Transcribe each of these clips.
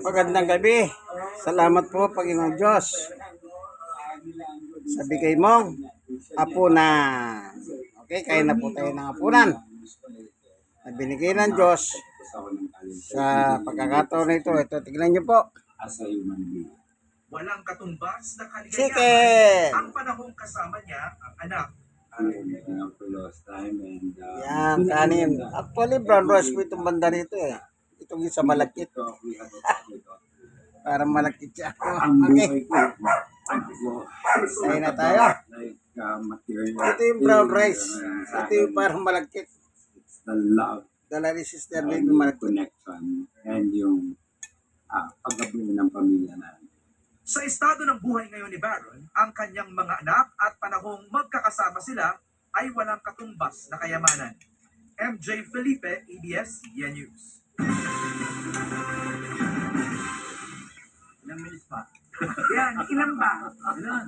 Magandang gabi. Salamat po, Panginoon Diyos. Sa bigay mong apunan. Okay, kaya na po tayo ng apunan. Na binigay ng Diyos sa pagkakataon na ito. Ito, tignan niyo po. Walang katumbas na kaligayahan ang panahong kasama niya ang anak. Yan, kanin. Actually, brown rice po itong banda rito eh. Itong isa malakit. ito, we have a family dog. Para malakit siya. Okay. Kaya na tayo. uh. Ito yung brown rice. Uh, Ito yung akin, parang malakit. The love Dala ni Sister and Lynn yung malakit. connection and yung uh, paggabuo ng pamilya namin. Sa estado ng buhay ngayon ni Baron, ang kanyang mga anak at panahong magkakasama sila ay walang katumbas na kayamanan. MJ Felipe, ABS-CBN News. Ilang minutes pa? Yan, ilan ba? Ilan?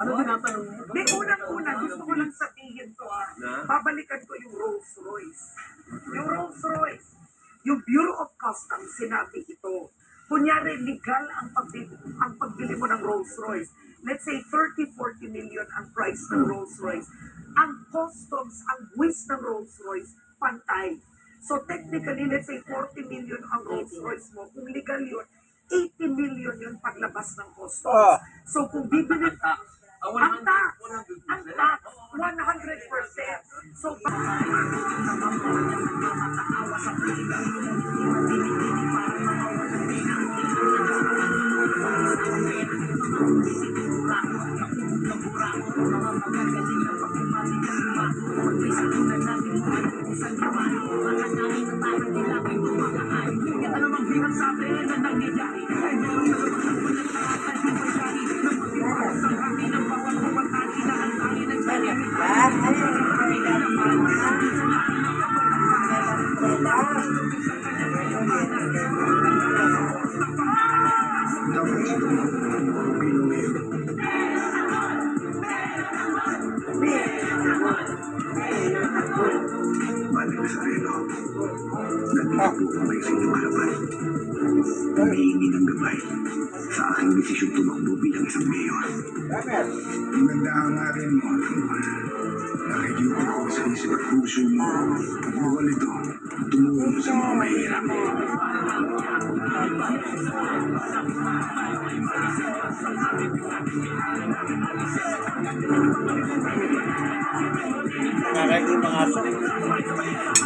Ano tinatanong mo? Di unang-una, gusto ko lang sabihin to ah. Babalikan ko yung Rolls Royce. Yung Rolls Royce. Yung Bureau of Customs, sinabi ito. Kunyari, legal ang pagbili, ang pagbili mo ng Rolls Royce. Let's say 30, 40 million ang price ng Rolls Royce. Ang customs, ang buwis ng Rolls Royce. So technically, let's say 40 million ang Rolls Royce mo. Kung legal yun, 80 million yun paglabas ng customs. Oh. So kung bibili, ang tax, ang tax, 100%. So, Balik na sa relo. Nandito po kami sa inyong harapan. Humihingi ng gabay sa aking desisyon tumakbo bilang isang mayor. Maganda rin mo, tungkol. Nakikita ko sa isip at puso mo. Pagbuwal ito, tumulong sa mga mahirap. Nakakain yung mga aso.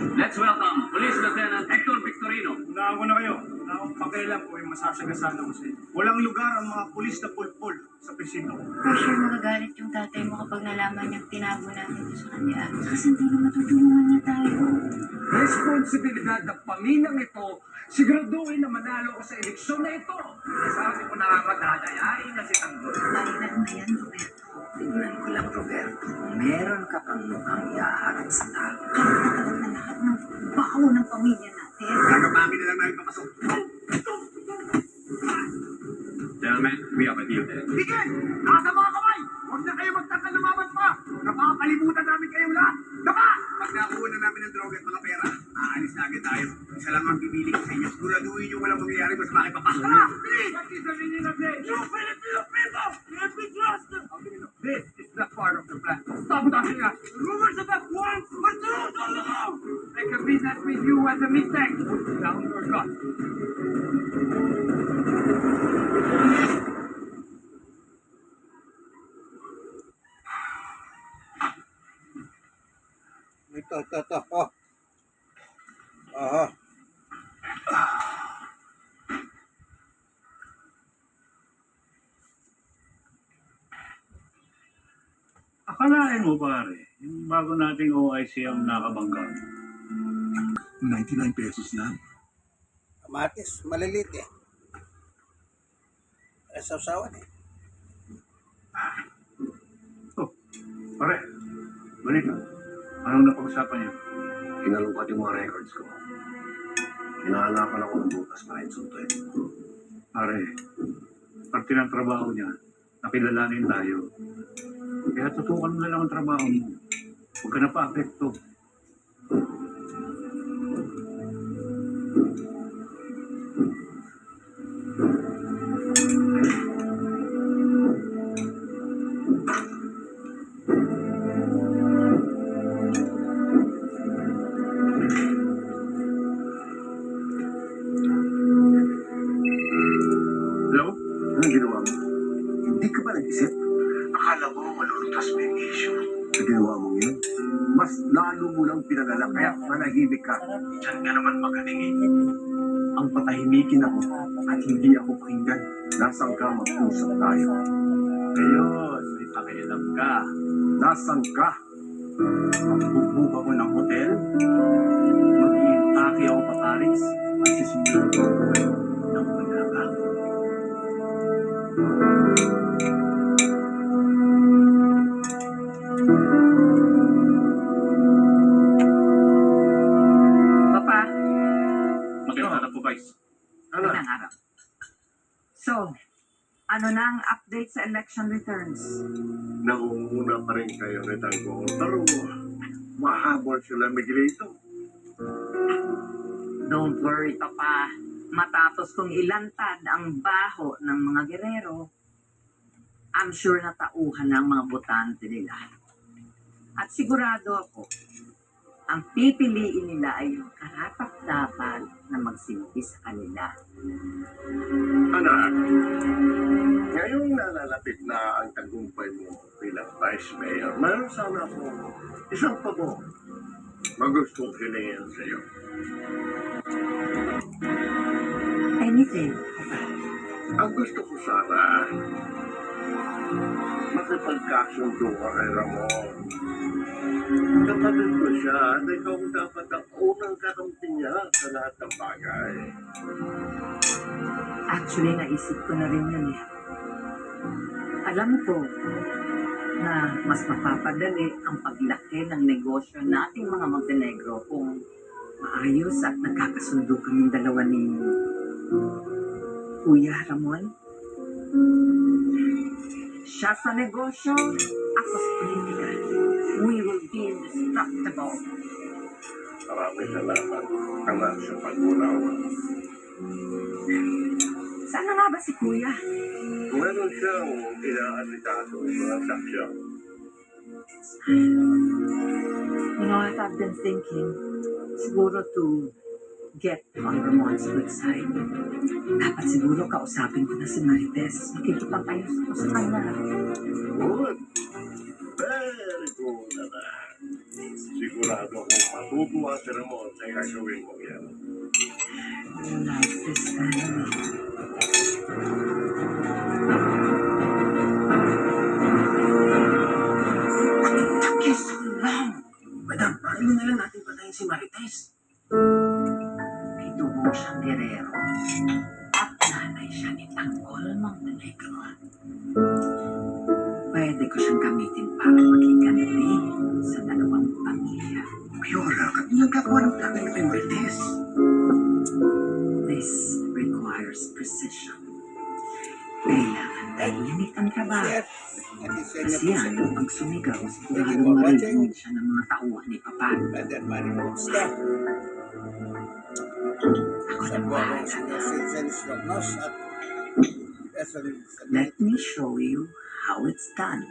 Let's welcome Police Lieutenant Hector Victorino. Unawa na kayo. Wala akong pakialam kung may masasagasaan ako sa inyo. Walang lugar ang mga pulis na pulpul sa presinto. For sure magagalit yung tatay mo kapag nalaman niyang tinago natin ito sa kanya. Kasi hindi na matutulungan niya tayo. Responsibilidad ng pamilyang ito, siguraduhin na manalo ko sa eleksyon na ito. Sabi ko nakakadadayain na si Tanggol. Kailan na yan, Roberto? Tingnan ko lang, Roberto. Meron ka pang mukhang iaharap sa tao. Kapag na lahat ng bao ng pamilya natin. Kagapangin na lang namin papasok. Gentlemen, we have a deal there. Tigil! Taas ang mga kamay! Huwag na kayo magtakal lumaban pa! Napakalimutan namin kayong lahat! Dapa! Pag nakuha na namin ng droga at mga pera, aalis na agad tayo. Isa lang ang bibili ko sa inyo. Siguraduhin nyo walang mangyayari mas makipapasok. Tara! Bilis! Pagkisabi niyo na din! You Filipino a mistake. Down or cut. Ito, ito, ito. Oh. Aha. Akalain mo pare, yung bago nating OIC ang nakabangga. 99 pesos lang. Kamatis, malilit eh. Eh, sausawan eh. Oh, pare, balik ka. Anong napag-usapan niyo? Kinalungkat yung mga records ko. Hinahanapan ako ng butas para insultuin. Pare, parte ng trabaho niya, nakilalanin tayo. Kaya tutukan mo na lang ang trabaho mo. Huwag ka na pa-apekto. Mo malulutas mo yung issue. Ginawa mong yun, mas lalo mo lang pinagala kaya manahimik ka. Diyan ka naman magaling eh. Ang patahimikin ako at hindi ako pakinggan. Nasaan ka mag-usap tayo? Ayun, may pakialam ka. Nasaan ka? Magbubuka ko Po, guys. Ano? magandang araw. So, ano na ang update sa election returns? Nangunguna pa rin kayo ni Tanggol. Pero mahabol sila Miguelito. Don't worry, Papa. Matapos kong ilantad ang baho ng mga gerero, I'm sure na tauhan ng mga botante nila. At sigurado ako, ang pipiliin nila ay yung karapat-dapat na magsilbi sa kanila. Anak, ngayong nalalapit na ang tagumpay mo bilang Vice Mayor, mayroon sana ako isang pabor magustong hilingin sa iyo. Anything. Ang gusto ko sana, makipagkasundo ka kay Ramon. Kapatid ko siya at ikaw dapat ang unang kakamting niya sa lahat ng bagay. Actually, naisip ko na rin yun eh. Alam ko na mas mapapadali ang paglaki ng negosyo nating mga Montenegro kung maayos at nagkakasundo kaming dalawa ni Kuya Ramon. Siya sa negosyo, ako sa politika. We will be indestructible. Maraming salamat, anak sa pag-unaw. Saan na nga ba si Kuya? Meron siyang inaasikaso sa mga saksyon. You know what I've been thinking? Siguro to get on Ramon's good side. Dapat siguro kausapin ko na si Marites. Makikipag-ayos ko sa kanya. Good. Very good, anak. Sigurado kong matutuwa si Ramon sa gagawin mo yan. Like this family. Makiganti sa dalawang pamilya. Viola, kapilang gagawa ng plano Marites. This requires precision. Kailangan tahimik ang trabaho. Kasi yan, sa pag sumigaw, for watching. marinig siya ng mga tauhan ni Papa. Ako Sa na bahala. Quezon Let me show you how it's done.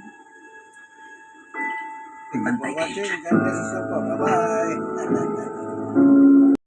Bantay kayo. Bye-bye.